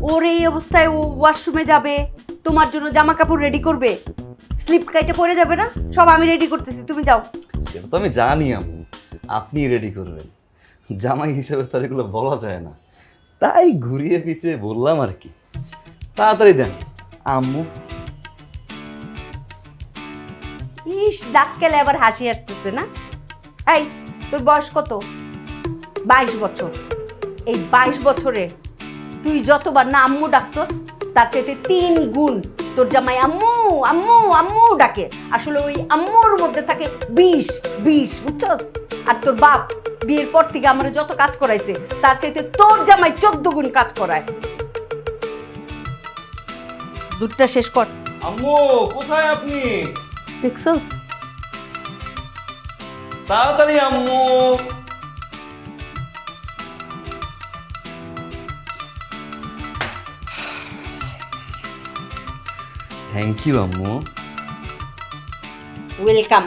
ওর এই অবস্থায় ও ওয়াশরুমে যাবে তোমার জন্য জামা কাপড় রেডি করবে। স্লিপ কাইটে পরে যাবে না? সব আমি রেডি করতেছি তুমি যাও। সেটা তো আমি জানি আম্মু। আপনি রেডি করবেন। জামাই হিসেবে তো আর এগুলো বলা যায় না। তাই ঘুরিয়ে পিছিয়ে বললাম আর কি। তাড়াতাড়ি দেন আম্মু। ইস দাঁত কেলে আবার হাসি আসতেছে না? এই তোর বয়স কত? বাইশ বছর। এই বাইশ বছরে তুই যতবার না আম্মু ডাকছস তার থেকে তিন গুণ তোর জামাই আম্মু আম্মু আম্মু ডাকে। আসলে ওই আম্মুর মধ্যে থাকে বিষ বিষ বুঝছস? আর তোর বাপ বিয়ের পর থেকে আমার যত কাজ করাইছে তার চাইতে তোর জামাই চোদ্দ গুণ কাজ করায়। দুধটা শেষ কর। আম্মু কোথায় আপনি? দেখছস? তাড়াতাড়ি আম্মু। থ্যাংক ইউ আম্মু ওয়েলকাম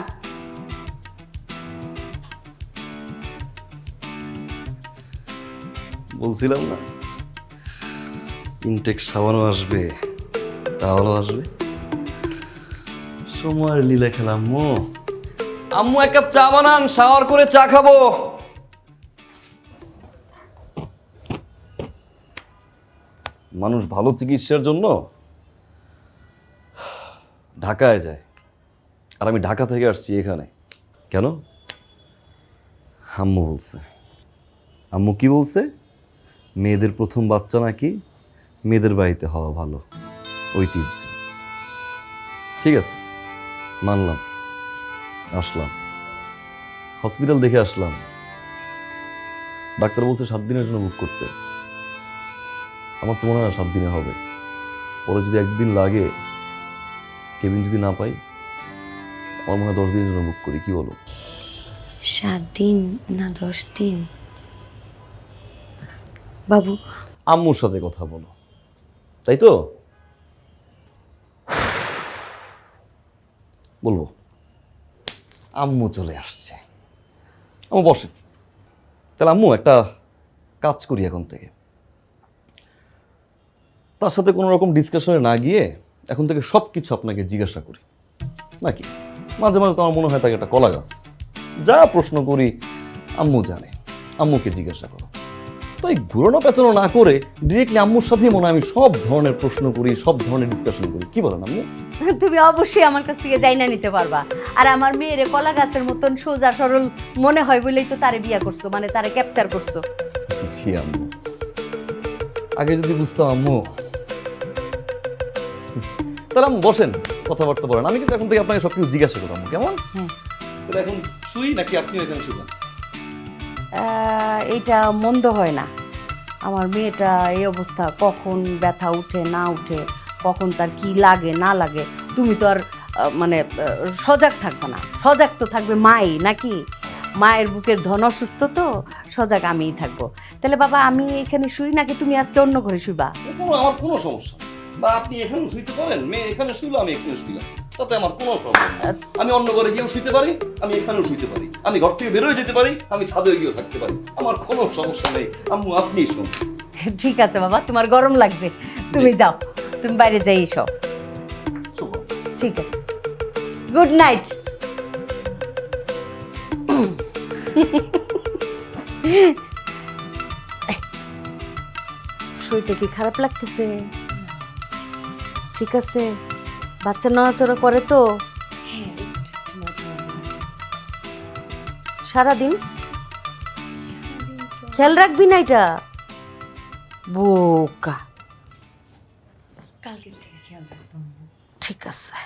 বলছিলাম না? ইনটেক সাবানও আসবে তাহলেও আসবে। সময়ের লীলা খেলা আম্মু। আম্মু এক কাপ চা বানান শাওয়ার করে চা খাব। মানুষ ভালো চিকিৎসার জন্য ঢাকায় যায়। আর আমি ঢাকা থেকে আসছি এখানে। কেন? আম্মু বলছে। আম্মু কি বলছে? মেয়েদের প্রথম বাচ্চা নাকি মেয়েদের বাড়িতে হওয়া ভালো। ঐতিহ্য। ঠিক আছে। মানলাম। আসলাম। হসপিটাল দেখে আসলাম। ডাক্তার বলছে সাত দিনের জন্য বুক করতে। আমার তো মনে হয় সাত দিনে হবে। পরে যদি একদিন লাগে কেবিন যদি না পাই আমার মনে হয় দশ দিনের জন্য বুক করি কি বলো? সাত দিন না দশ দিন? বাবু। আম্মুর সাথে কথা বলো। তাই তো? বলব আম্মু চলে আসছে। আম্মু বসে তাহলে আম্মু একটা কাজ করি এখন থেকে। তার সাথে কোনো রকম ডিসকাশনে না গিয়ে এখন থেকে সব কিছু আপনাকে জিজ্ঞাসা করি। নাকি? মাঝে মাঝে তো আমার মনে হয় তাকে একটা কলা গাছ। যা প্রশ্ন করি আম্মু জানে। আম্মুকে জিজ্ঞাসা করো। তো এই ঘুরানো পেঁচানো না করে ডিরেক্টলি আম্মুর সাথেই মনে আমি সব ধরনের প্রশ্ন করি সব ধরনের ডিসকাশন করি। কি বলেন আম্মু? তুমি অবশ্যই আমার কাছ থেকে যাই না নিতে পারবা। আর আমার মেয়েরে কলা গাছের মতন সোজা সরল মনে হয় বলেই তো তারে বিয়া করছ মানে তারে ক্যাপচার করছ। জি আম্মু। আগে যদি বুঝতাম আম্মু তাহলে বসেন কথাবার্তা বলেন। আমি কিন্তু এখন থেকে আপনাকে সব কিছু জিজ্ঞাসা করব আম্মু কেমন। তাহলে এখন শুই নাকি আপনি এখানে শুবেন? এইটা মন্দ হয় না। আমার মেয়েটা এই অবস্থা কখন ব্যথা উঠে না উঠে কখন তার কি লাগে না লাগে তুমি তো আর মানে সজাগ থাকবে না। সজাগ তো থাকবে মাই নাকি? মায়ের বুকের ধন অসুস্থ তো সজাগ আমিই থাকব। তাহলে বাবা আমি এখানে শুই নাকি তুমি আজকে অন্য ঘরে শুইবা? আমার কোনো সমস্যা। বা আপনি এখানে শুইতে পারেন মেয়ে এখানে শুইলো আমি এখানে শুইলাম। তাতে আমার কোনো প্রবলেম নেই। আমি অন্য ঘরে গিয়েও শুইতে পারি আমি এখানেও শুইতে পারি। আমি ঘর থেকে বেরোয় যেতে পারি আমি ছাদে গিয়েও থাকতে পারি। আমার কোনো সমস্যা নেই। আম্মু আপনি শুন। ঠিক আছে বাবা তোমার গরম লাগবে। তুমি যাও তুমি বাইরে যাই শুভ। ঠিক আছে। গুড নাইট শরীরটা কি খারাপ লাগতেছে? ঠিক আছে? বাচ্চা নড়াচড়া করে তো। সারাদিন? খেয়াল রাখবি না এটা। বোকা। কালকে থেকে খেয়াল রাখব। ঠিক আছে।